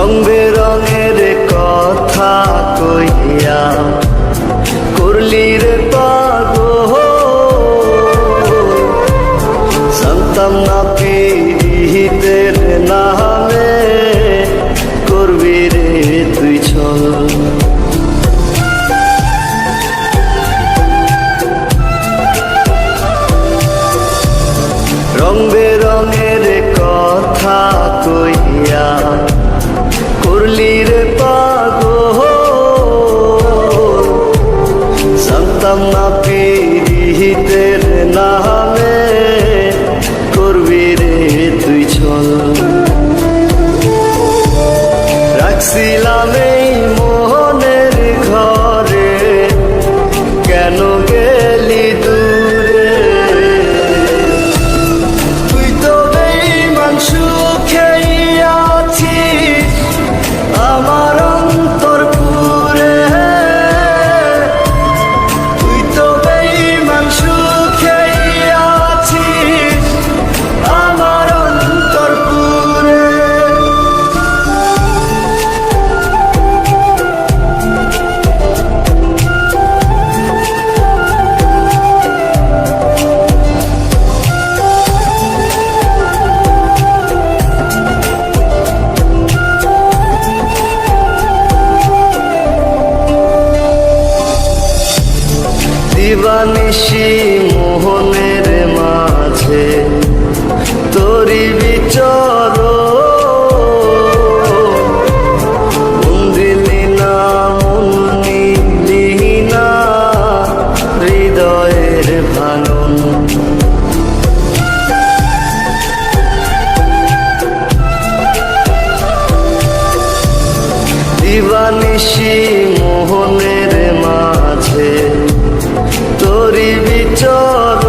trong về জানতাম না দিবানিশি মোহনের মাঝে তোরি বিচর। মন্দিলি হৃদয়ের ভাঙন দিবানিশি চর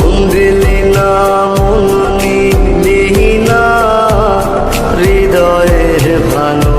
মন দিলি হৃদয়ের ভালো